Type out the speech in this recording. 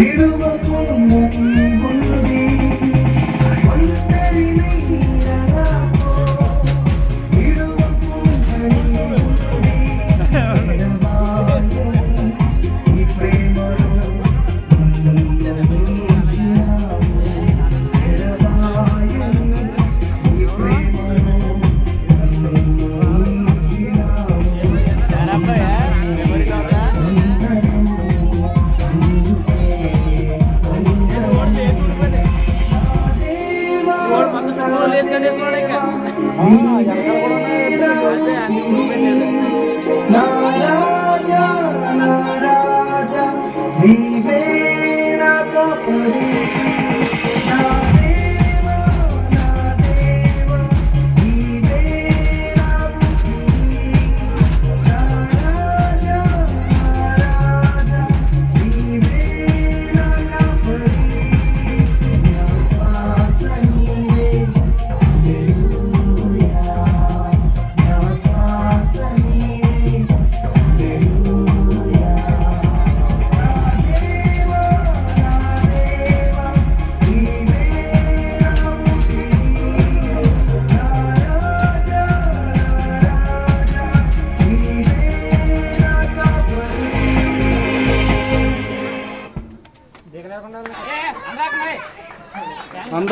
we don't Beautiful. దిగలేకుండా